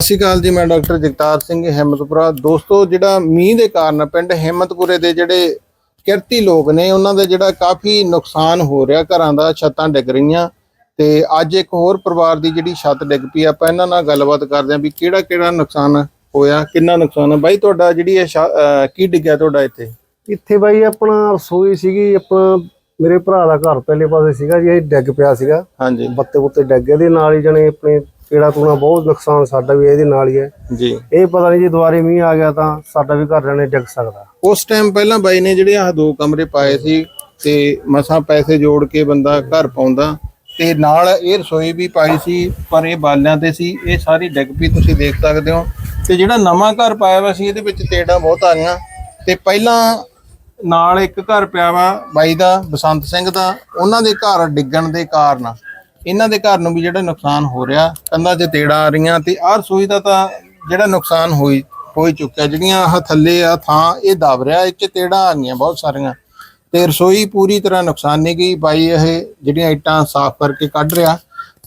ਸਤਿ ਸ਼੍ਰੀ ਅਕਾਲ ਜੀ ਮੈਂ ਡਾਕਟਰ ਜਗਤਾਰ ਸਿੰਘ ਹਿੰਮਤਪੁਰਾ। ਦੋਸਤੋ ਜਿਹੜਾ ਮੀਂਹ ਦੇ ਕਾਰਨ ਪਿੰਡ ਹਿੰਮਤਪੁਰੇ ਦੇ ਜਿਹੜੇ ਕਿਰਤੀ ਲੋਕ ਨੇ ਉਹਨਾਂ ਦਾ ਜਿਹੜਾ ਕਾਫੀ ਨੁਕਸਾਨ ਹੋ ਰਿਹਾ ਘਰਾਂ ਦਾ ਛੱਤਾਂ ਡਿੱਗ ਰਹੀਆਂ। ਤੇ ਅੱਜ ਇੱਕ ਹੋਰ ਪਰਿਵਾਰ ਦੀ ਜਿਹੜੀ ਛੱਤ ਡਿੱਗ ਪਈ ਆਪਾਂ ਇਹਨਾਂ ਨਾਲ ਗੱਲਬਾਤ ਕਰਦੇ ਆਂ ਵੀ ਕਿਹੜਾ ਕਿਹੜਾ ਨੁਕਸਾਨ ਹੋਇਆ ਕਿੰਨਾ ਨੁਕਸਾਨ ਹੈ। ਬਾਈ ਤੁਹਾਡਾ ਜਿਹੜੀ ਇਹ ਛ- ਅਹ ਕੀ ਡਿੱਗਿਆ ਤੁਹਾਡਾ ਇੱਥੇ? ਇੱਥੇ ਬਾਈ ਆਪਣਾ ਰਸੋਈ ਸੀਗੀ ਆਪਣਾ ਮੇਰੇ ਭਰਾ ਦਾ ਘਰ ਪਹਿਲੇ ਪਾਸੇ ਸੀਗਾ ਜੀ ਇਹ ਡਿੱਗ ਪਿਆ ਸੀਗਾ। ਹਾਂਜੀ। ਬੱਤੇ ਬੁੱਤੇ ਡਿੱਗ ਇਹਦੇ ਨਾਲ ਹੀ ਜਣੇ ਆਪਣੇ ਕੀੜਾ ਤੂਣਾ ਬਹੁਤ ਨੁਕਸਾਨ ਸਾਡਾ ਵੀ ਇਹਦੇ ਨਾਲ ਹੀ ਹੈ। ਜੀ। ਇਹ ਪਤਾ ਨਹੀਂ ਜੇ ਦੁਬਾਰੇ ਮੀਂਹ ਆ ਗਿਆ ਤਾਂ ਸਾਡਾ ਵੀ ਘਰ ਜਾਣੇ ਡਿੱਗ ਸਕਦਾ। ਉਸ ਟਾਈਮ ਪਹਿਲਾਂ ਬਾਈ ਨੇ ਜਿਹੜੇ ਆਹ ਦੋ ਕਮਰੇ ਪਾਏ ਸੀ ਤੇ ਮਸਾਂ ਪੈਸੇ ਜੋੜ ਕੇ ਬੰਦਾ ਘਰ ਪਾਉਂਦਾ ਤੇ ਨਾਲ ਇਹ ਰਸੋਈ ਵੀ ਪਾਈ ਸੀ ਪਰ ਇਹ ਬਾਲਿਆਂ ਤੇ ਸੀ ਇਹ ਸਾਰੀ ਡਿੱਗ ਪਈ ਤੁਸੀਂ ਦੇਖ ਸਕਦੇ ਹੋ। ਤੇ ਜਿਹੜਾ ਨਵਾਂ ਘਰ ਪਾਇਆ ਵਾ ਸੀ ਇਹਦੇ ਵਿੱਚ ਤੇੜਾਂ ਬਹੁਤ ਆ ਗਈਆਂ। ਤੇ ਪਹਿਲਾਂ ਨਾਲ ਇੱਕ ਘਰ ਪਿਆ ਵਾ ਬਾਈ ਦਾ ਬਸੰਤ ਸਿੰਘ ਦਾ ਉਹਨਾਂ ਦੇ ਘਰ ਡਿੱਗਣ ਦੇ ਕਾਰਨ। ਇਹਨਾਂ ਦੇ ਘਰ ਨੂੰ ਵੀ ਜਿਹੜਾ ਨੁਕਸਾਨ ਹੋ ਰਿਹਾ, ਕੰਧਾਂ 'ਚ ਤੇੜਾਂ ਆ ਰਹੀਆਂ ਤੇ ਆਹ ਰਸੋਈ ਦਾ ਤਾਂ ਜਿਹੜਾ ਨੁਕਸਾਨ ਹੋਈ, ਹੋ ਚੁੱਕਿਆ। ਜਿਹੜੀਆਂ ਆਹ ਥੱਲੇ ਆ ਥਾਂ, ਇਹ ਦਬ ਰਿਹਾ, ਇਹ 'ਚ ਤੇੜਾਂ ਆ ਗਈਆਂ ਬਹੁਤ ਸਾਰੀਆਂ। ਤੇ ਰਸੋਈ ਪੂਰੀ ਤਰ੍ਹਾਂ ਨੁਕਸਾਨ ਨਹੀਂ ਗਈ, ਬਾਈ ਇਹ ਜਿਹੜੀਆਂ ਇੱਟਾਂ ਸਾਫ਼ ਕਰਕੇ ਕੱਢ ਰਿਹਾ।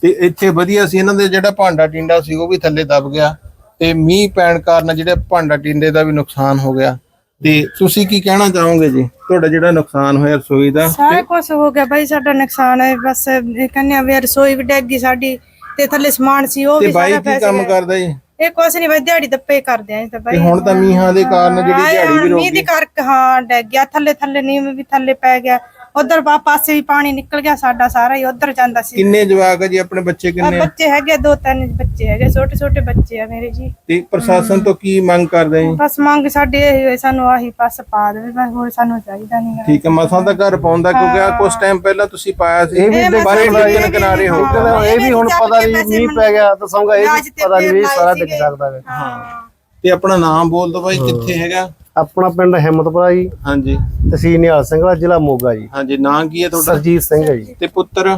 ਤੇ ਇੱਥੇ ਵਧੀਆ ਸੀ, ਇਹਨਾਂ ਦੇ ਜਿਹੜਾ ਭਾਂਡਾ ਟਿੰਡਾ ਸੀ, ਉਹ ਵੀ ਥੱਲੇ ਦਬ ਗਿਆ। ਤੇ ਮੀਂਹ ਪੈਣ ਕਾਰਨ ਜਿਹੜੇ ਭਾਂਡਾ ਟਿੰਡੇ ਦਾ ਵੀ ਨੁਕਸਾਨ ਹੋ ਗਿਆ। ਤੇ ਤੁਸੀਂ ਕੀ ਕਹਿਣਾ ਚਾਹੋਗੇ ਜੀ? ਤੁਹਾਡਾ ਜਿਹੜਾ ਨੁਕਸਾਨ ਹੋਇਆ ਰਸੋਈ ਦਾ? ਸਾਰਾ ਕੁਝ ਹੋ ਗਿਆ ਬਾਈ ਸਾਡਾ ਨੁਕਸਾਨ ਹੈ ਬਸ ਇਹ ਕਹਿੰਦੇ ਆ ਵੀ ਰਸੋਈ ਵੀ ਡੈਗ ਗਈ ਸਾਡੀ ਤੇ ਥੱਲੇ ਸਮਾਨ ਸੀ ਉਹ ਤੇ ਵੀ ਬਾਈ ਸਾਰਾ ਕੀ ਪੈਸੇ ਕੰਮ ਕਰਦਾ ਜੀ? ਇਹ ਕੁਛ ਨਹੀਂ ਬਾਈ ਦਿਹਾੜੀ ਦੱਪੇ ਕਰਦੇ ਆ ਇਹ ਤਾਂ ਬਾਈ। ਤੇ ਹੁਣ ਤਾਂ ਮੀਂਹਾਂ ਦੇ ਕਾਰਨ ਜਿਹੜੀ ਦਿਹਾੜੀ ਵੀ ਰੁਕ ਮੀਂਹ ਦੇ ਕਰਕੇ ਹਾਂ ਡੈਗ ਗਿਆ ਥੱਲੇ ਥੱਲੇ ਨੀਮ ਵੀ ਥੱਲੇ ਪੈ ਗਿਆ। ਉਧਰ ਪਾਸੇ ਵੀ ਪਾਣੀ ਨਿਕਲ ਗਿਆ ਸਾਡਾ ਸਾਰਾ ਹੀ ਉਧਰ ਜਾਂਦਾ ਸੀ। ਕਿੰਨੇ ਜਵਾਕ ਆ ਜੀ ਆਪਣੇ ਬੱਚੇ ਆਹ ਕਿੰਨੇ ਆ? ਬੱਚੇ ਹੈਗੇ ਦੋ ਤਿੰਨ ਬੱਚੇ ਹੈਗੇ ਛੋਟੇ ਛੋਟੇ ਬੱਚੇ ਆ ਮੇਰੇ ਜੀ। ਤੇ ਪ੍ਰਸ਼ਾਸਨ ਤੋਂ ਕੀ ਮੰਗ ਕਰਦੇ ਜੀ? ਬਸ ਮੰਗ ਸਾਡੇ ਇਹ ਹੋਏ ਸਾਨੂੰ ਆਹੀ ਪਾਸ ਪਾ ਦੇਵੇ ਬਸ ਹੋਰ ਸਾਨੂੰ ਚਾਹੀਦਾ ਨਹੀਂ ਠੀਕ ਹੈ ਮਸਾਂ ਦਾ ਘਰ ਪਾਉਂਦਾ ਕਿਉਂਕਿ ਆ ਕੁਝ ਟਾਈਮ ਪਹਿਲਾਂ ਤੁਸੀਂ ਪਾਇਆ ਸੀ। ਇਹ ਵੀ ਬਾਰੇ ਡਿੱਗਣ ਕਿਨਾਰੇ ਹੋ। ਇਹ ਵੀ ਹੁਣ ਪਤਾ ਨਹੀਂ ਮੀਂਹ ਪੈ ਗਿਆ ਤਾਂ ਸਮਝਾ ਇਹ ਵੀ ਪਤਾ ਨਹੀਂ ਵੀ ਸਾਰਾ ਡਿੱਗ ਸਕਦਾ ਹੈ ਹਾਂ। ਤੇ ਆਪਣਾ ਨਾਮ ਬੋਲ ਦਿਓ ਬਾਈ ਕਿੱਥੇ ਹੈਗਾ? ਆਪਣਾ ਪਿੰਡ ਹਿੰਮਤਪੁਰਾ ਜੀ ਹਾਂਜੀ। ਤਹਿਸੀਲ ਨਿਹਾਲ ਸਿੰਘਲਾ ਜ਼ਿਲ੍ਹਾ ਮੋਗਾ ਜੀ। ਹਾਂਜੀ ਨਾਂ ਕੀ ਹੈ ਤੁਹਾਡਾ? ਸਰਜੀਤ ਸਿੰਘ ਹੈ ਜੀ। ਤੇ ਪੁੱਤਰ?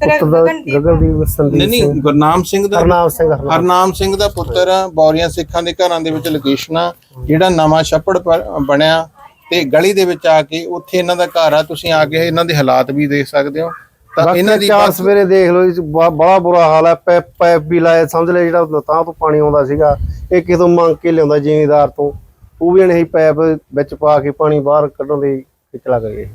ਪੁੱਤਰ ਦਾ ਗਗਨਦੀਪ ਨਹੀਂ ਸੰਦੀਪ ਨਹੀਂ ਸਿੰਘ। ਗੁਰਨਾਮ ਸਿੰਘ ਦਾ? ਹਰਨਾਮ ਸਿੰਘ ਹਰਨਾਮ ਸਿੰਘ। ਦਾ ਪੁੱਤਰ ਬੌਰੀਆਂ ਸਿੱਖਾਂ ਦੇ ਘਰਾਂ ਦੇ ਵਿੱਚ ਲੋਕੇਸ਼ਨ ਆ ਜਿਹੜਾ ਨਵਾਂ ਛੱਪੜ ਬਣਿਆ ਤੇ ਗਲੀ ਦੇ ਵਿੱਚ ਆ ਕੇ ਉੱਥੇ ਇਹਨਾਂ ਦਾ ਘਰ ਆ ਤੁਸੀਂ ਆ ਕੇ ਇਹਨਾਂ ਦੇ ਹਾਲਾਤ ਵੀ ਦੇਖ ਸਕਦੇ ਹੋ। ਤਾਂ ਇਹਨਾਂ ਦੀ ਚਾਰ ਸਵੇਰੇ ਦੇਖ ਲਓ ਜੀ ਬੜਾ ਬੁਰਾ ਹਾਲ ਹੈ ਪੈਪ ਪੈਪ ਵੀ ਲਾਏ ਸਮਝ ਲੈ ਜਿਹੜਾ ਤਾਂ ਤੋਂ ਪਾਣੀ ਆਉਂਦਾ ਸੀਗਾ ਇਹ ਕਿਤੋਂ ਮੰਗ ਕੇ ਲਿਆਉਂਦਾ ਜ਼ਿਮੀਦਾਰ ਤੋਂ। ਉਹ ਵੀ ਨਹੀਂ ਪੈਪ ਵਿੱਚ ਪਾ ਕੇ ਪਾਣੀ ਬਾਹਰ ਕੱਢਣ ਦੀ ਚਲਾ ਗਏ।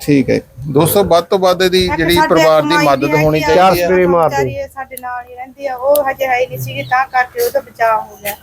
ਠੀਕ ਹੈ। ਦੋਸਤੋ ਵੱਧ ਤੋਂ ਵੱਧ ਇਹਦੀ ਜਿਹੜੀ ਪਰਿਵਾਰ ਦੀ ਮਦਦ ਹੋਣੀ ਚਾਰ ਚਾਹੀਦੀ ਹੈ। ਸਵੇਰੇ ਮਾਰਦੇ। ਵਿਚਾਰੀ ਇਹ ਸਾਡੇ ਨਾਲ ਹੀ ਰਹਿੰਦੀ ਆ ਉਹ ਹਜੇ ਹੈ ਨਹੀਂ ਸੀਗੀ ਤਾਂ ਕਰਕੇ ਉਹਦਾ ਬਚਾਅ ਹੋ ਗਿਆ।